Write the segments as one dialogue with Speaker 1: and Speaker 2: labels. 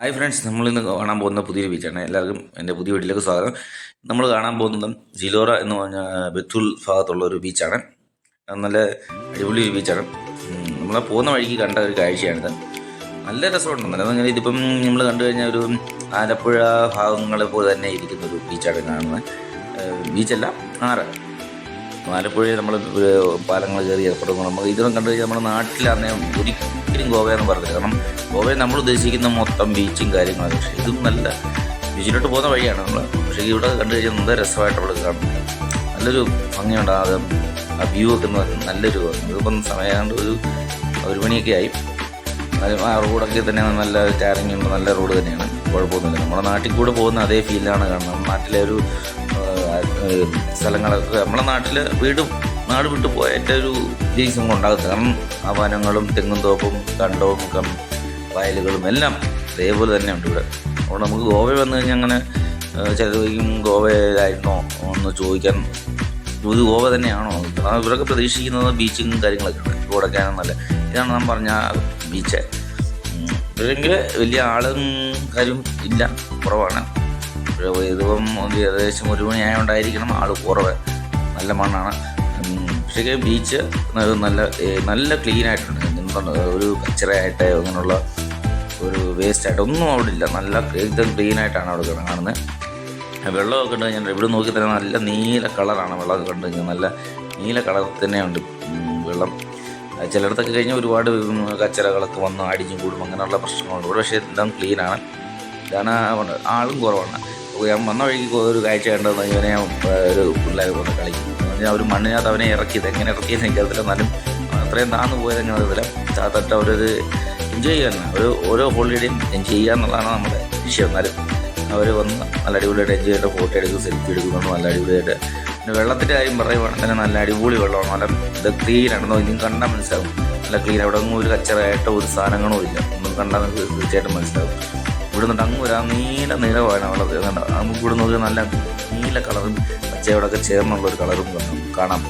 Speaker 1: Hi friends നമ്മളിന്ന് കാണാൻ പോകുന്ന പുതിയൊരു ബീച്ചാണ് എല്ലാവർക്കും എന്റെ പുതിയ വീട്ടിലേക്ക് സ്വാഗതം. നമ്മൾ കാണാൻ പോകുന്നത് ജിലോറ എന്ന് പറഞ്ഞ ബെത്തുൽ ഭാഗത്തുള്ള ഒരു ബീച്ചാണ് നല്ല അടിപൊളി ഒരു ബീച്ചാണ് നമ്മൾ പോകുന്ന വഴിക്ക് കണ്ട ഒരു കാഴ്ചയാണിത്. നല്ല രസമുണ്ട്. അങ്ങനെ ഇതിപ്പം നമ്മൾ കണ്ടു കഴിഞ്ഞാൽ ഒരു ആലപ്പുഴ ഭാഗങ്ങളെ പോലെ തന്നെ ഇരിക്കുന്ന ഒരു ബീച്ചാണ് കാണുന്നത്. ബീച്ചല്ല ആറ്. ആലപ്പുഴയിൽ നമ്മൾ പാലങ്ങൾ കയറി ഏർപ്പെടുമ്പോൾ നമുക്ക് ഇതൊന്നും കണ്ടു കഴിഞ്ഞാൽ നമ്മുടെ നാട്ടിലാണെങ്കിൽ ഒരിക്കലും ഗോവയെന്ന് പറഞ്ഞില്ല കാരണം ഗോവയെ നമ്മൾ ഉദ്ദേശിക്കുന്ന മൊത്തം ബീച്ചും കാര്യങ്ങളൊക്കെ പക്ഷേ ഇതും നല്ല ബീച്ചിലോട്ട് പോകുന്ന വഴിയാണ് നമ്മൾ. പക്ഷേ ഇവിടെ കണ്ടു കഴിഞ്ഞാൽ നല്ല രസമായിട്ട് നമ്മൾ കാണും. നല്ലൊരു ഭംഗിയുണ്ട്. ആ വ്യൂ ഒക്കെ എന്ന് പറയുന്നത് നല്ലൊരു ഇതിപ്പം സമയമാണ്ട് ഒരു ഒരു മണിയൊക്കെ ആയി. ആ റോഡൊക്കെ തന്നെ നല്ല ടാറിങ് ഉണ്ട്. നല്ല റോഡ് തന്നെയാണ്. കുഴപ്പമൊന്നുമില്ല. നമ്മുടെ നാട്ടിൽ കൂടെ പോകുന്ന അതേ ഫീലാണ് കാണുന്നത്. നമ്മുടെ നാട്ടിലെ ഒരു സ്ഥലങ്ങളൊക്കെ നമ്മളെ നാട്ടിൽ വീട് നാട് വിട്ടു പോയ ഏറ്റവും ഒരു ഫീലിങ്സ് ഉണ്ടാകും കാരണം ആ വനങ്ങളും തെങ്ങും തോപ്പും കണ്ടവും കം വയലുകളും എല്ലാം അതേപോലെ തന്നെ ഉണ്ട് ഇവിടെ. അതുകൊണ്ട് നമുക്ക് ഗോവ വന്നു കഴിഞ്ഞാൽ അങ്ങനെ ചില ചോദിക്കും ഗോവയിലായിരുന്നോ? എന്ന് ചോദിക്കാൻ. ഇത് ഗോവ തന്നെയാണോ? കാരണം ഇവരൊക്കെ പ്രതീക്ഷിക്കുന്നത് ബീച്ചും കാര്യങ്ങളൊക്കെ ഉണ്ട്. കൊടക്കാനെന്നല്ല നല്ല ഇതാണ് നാം പറഞ്ഞ ബീച്ച്. ഇവരെങ്കിൽ വലിയ ആളും കാര്യം ഇല്ല. കുറവാണ്. ഇവിടെ ഇതിപ്പം ഒരു ഏകദേശം ഒരു മണി ആയതുകൊണ്ടായിരിക്കണം ആൾ കുറവ് നല്ല മണ്ണാണ് ഉം, പക്ഷേ ബീച്ച് നല്ല ഏ, നല്ല ക്ലീൻ ആയിട്ടുണ്ട് എന്തുണ്ട് ഒരു കച്ചറയായിട്ട് അങ്ങനെയുള്ള ഒരു വേസ്റ്റ് ആയിട്ട് ഒന്നും അവിടെ ഇല്ല നല്ല एकदम ക്ലീൻ ആയിട്ടാണ് അവിടെ കാണുന്നത് വെള്ളമൊക്കെ ഉണ്ട് കഴിഞ്ഞാൽ ഇവിടെ നോക്കി തന്നെ നല്ല നീല കളറാണ് വെള്ളം കണ്ടു കഴിഞ്ഞാൽ നല്ല നീല കളർ തന്നെയുണ്ട് ഉം, വെള്ളം അത് ചിലയിടത്തൊക്കെ കഴിഞ്ഞാൽ ഒരുപാട് ഉം, കച്ചറകളൊക്കെ വന്ന് അടിഞ്ഞു കൂടും അങ്ങനെയുള്ള പ്രശ്നങ്ങളുണ്ട് ഇവിടെ പക്ഷേ എല്ലാം ക്ലീനാണ് ഇതാണ് ആ- ആളും കുറവാണ് അപ്പോൾ ഞാൻ വന്ന വഴിക്ക് ഒരു കാഴ്ച കണ്ടെന്ന് ഇവനെ ഒരു പിള്ളേർ കൊണ്ട് കളിക്കും. അവർ മണ്ണിനകത്ത് അവനെ ഇറക്കിയത്. എങ്ങനെ ഇറക്കിയെന്ന് എനിക്കറിയത്തില്ല എന്നാലും അത്രയും താന്ന് പോയത് എങ്ങനെ അറിയത്തില്ല. താത്തട്ട് അവരത് എൻജോയ് ചെയ്യാൻ ഒരു ഓരോ ഹോളിഡേയും എൻജോയ് ചെയ്യുക എന്നുള്ളതാണ് നമ്മുടെ വിഷയം എന്നാലും അവർ വന്ന് നല്ല അടിപൊളിയായിട്ട് എൻജോയ് ചെയ്തിട്ട് ഫോട്ടോ എടുക്കും സെൽഫി എടുക്കുന്നുണ്ട് നല്ല അടിപൊളിയായിട്ട്. പിന്നെ വെള്ളത്തിന്റെ കാര്യം പറയുവാണെങ്കിൽ നല്ല അടിപൊളി വെള്ളമാണ്. നല്ല ഇത് ക്ലീൻ ആണെന്നോ ഇനിയും കണ്ടാൽ മനസ്സിലാവും. നല്ല ക്ലീൻ അവിടെ ഒന്നും ഒരു കച്ചറയായിട്ടോ ഒരു സാധനങ്ങളോ ഇല്ല. ഒന്നും കണ്ടാൽ നമുക്ക് തീർച്ചയായിട്ടും മനസ്സിലാവും. ഇവിടെ അങ്ങ് ഒരു നീല നിറമാണ് അവിടെ കണ്ട? നമുക്ക് ഇവിടെ നോക്കിയാൽ നല്ല നീല കളറും പച്ചയോടൊക്കെ ചേർന്നുള്ള ഒരു കളറും കാണാം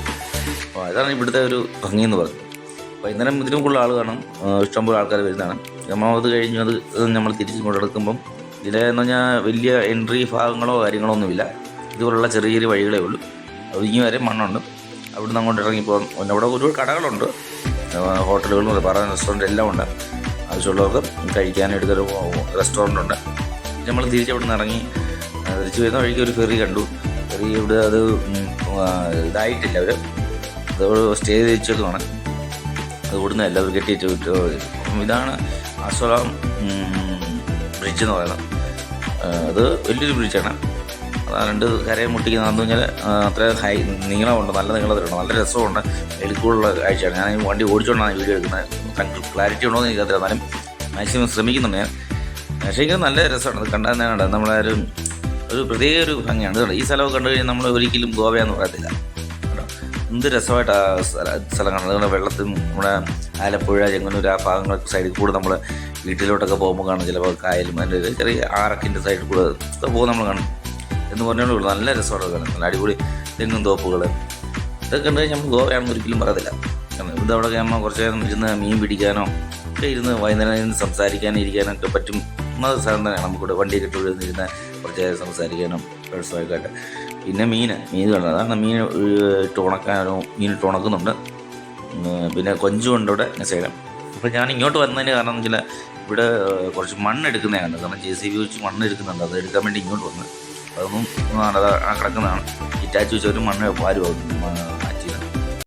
Speaker 1: അപ്പോൾ അതാണ് ഇവിടുത്തെ ഒരു ഭംഗി എന്ന് പറയുന്നത്. വൈകുന്നേരം ഇതിനും കൂടുതൽ ആൾ കാണും. ഇഷ്ടംപോലെ ആൾക്കാർ വരുന്നതാണ്. നമ്മൾ അത് കഴിഞ്ഞ് അത് നമ്മൾ തിരിച്ച് കൊണ്ടെടുക്കുമ്പം ഇതിലെന്ന് പറഞ്ഞാൽ വലിയ എൻട്രി ഭാഗങ്ങളോ കാര്യങ്ങളോ ഒന്നുമില്ല. ഇതുപോലുള്ള ചെറിയ ചെറിയ വഴികളേ ഉള്ളൂ. അത് ഇനി വരെ മണ്ണുണ്ട്. അവിടുന്ന് അങ്ങോട്ട് ഇറങ്ങിപ്പോൾ അവിടെ ഒരുപാട് കടകളുണ്ട്. ഹോട്ടലുകളും പറയാൻ റെസ്റ്റോറന്റ് എല്ലാം ഉണ്ട്. ആവശ്യമുള്ളവർക്ക് കഴിക്കാനെടുത്തൊരു റെസ്റ്റോറന്റ് ഉണ്ട് നമ്മൾ തിരിച്ച് അവിടെ നിന്ന് ഇറങ്ങി തിരിച്ചു വരുന്ന വഴിക്ക് ഒരു ഫെറി കണ്ടു. ഫെറി ഇവിടെ അത് ഇതായിട്ടില്ല അവർ അത് സ്റ്റേ ചെയ്ത് വെച്ചേക്കുവാണ് അത് ഇവിടുന്ന് എല്ലാവരും കെട്ടിയിട്ട് ഇതാണ് അസോളാം ബ്രിഡ്ജ് എന്ന് പറയുന്നത്. അത് വലിയൊരു ബ്രിഡ്ജാണ്. രണ്ട് കരയെ മുട്ടിക്കുന്നതെന്ന് പറഞ്ഞാൽ അത്ര ഹൈ നീളമുണ്ട് നല്ല നീളത്തിലുണ്ട് നല്ല രസമുണ്ട്. എളുപ്പമുള്ള കാഴ്ചയാണ്. ഞാൻ ഈ വണ്ടി ഓടിച്ചുകൊണ്ടാണ് വീഡിയോ എടുക്കുന്നത്. ക്ലാരിറ്റി ഉണ്ടോ എന്ന് എനിക്കറിയാം എന്നാലും മാക്സിമം ശ്രമിക്കുന്നുണ്ട് ഞാൻ. പക്ഷേ എങ്കിലും നല്ല രസമാണ്. അത് കണ്ടാൽ നമ്മളെ ഒരു ഒരു പ്രത്യേക ഒരു ഭംഗിയാണ്. ഈ സ്ഥലമൊക്കെ കണ്ടു കഴിഞ്ഞാൽ നമ്മൾ ഒരിക്കലും ഗോവയെന്ന് പറയത്തില്ല. എന്ത് രസമായിട്ട് ആ സ്ഥല കാണുന്നത്. നമ്മുടെ വെള്ളത്തിൽ നമ്മുടെ ആലപ്പുഴ ചെങ്ങന്നൂർ ആ ഭാഗങ്ങൾ സൈഡിൽ കൂടെ നമ്മൾ വീട്ടിലോട്ടൊക്കെ പോകുമ്പോൾ കാണും. ചിലപ്പോൾ കായലും അതിന്റെ ചെറിയ ആറക്കിന്റെ സൈഡിൽ കൂടെ പോകുമ്പോൾ നമ്മൾ കാണും. എന്ന് പറഞ്ഞുകൊണ്ട് നല്ല രസമാണ് കാണുന്നത് നല്ല അടിപൊളി തെങ്ങും തോപ്പുകൾ ഇതൊക്കെ കണ്ടു കഴിഞ്ഞാൽ നമ്മൾ ഗോവയാണെന്ന് ഒരിക്കലും പറയത്തില്ല ഇവിടെ അവിടെ നമ്മൾ കുറച്ച് നേരം ഇരുന്ന് മീൻ പിടിക്കാനോ ഒക്കെ ഇരുന്ന് വൈകുന്നേരം ഇരുന്ന് സംസാരിക്കാനും ഇരിക്കാനൊക്കെ പറ്റും. എന്ന സ്ഥലം തന്നെയാണ്. നമുക്കിവിടെ വണ്ടിയൊക്കെ ഇട്ട് ഇവിടെ ഇരുന്ന് കുറച്ച് നേരം സംസാരിക്കാനും ആയിട്ട്. പിന്നെ മീൻ മീൻ കണ്ടത് അതാണ് മീൻ ഇട്ട് ഉണക്കാനോ മീൻ ഇട്ട് ഉണക്കുന്നുണ്ട്. പിന്നെ കൊഞ്ചുണ്ട് ഇവിടെ സൈഡ്. അപ്പോൾ ഞാൻ ഇങ്ങോട്ട് വന്നതിന് കാരണം എന്ന് വെച്ചാൽ ഇവിടെ കുറച്ച് മണ്ണ് എടുക്കുന്നതാണ്. കണ്ടത് കാരണം ജെ സി ബി വെച്ച് മണ്ണ് എടുക്കുന്നുണ്ട്. അത് എടുക്കാൻ വേണ്ടി ഇങ്ങോട്ട് വന്ന്. അതൊന്നും കിടക്കുന്നതാണ്. ഇറ്റാച്ച് വെച്ച് ഒരു മണ്ണ് വാരി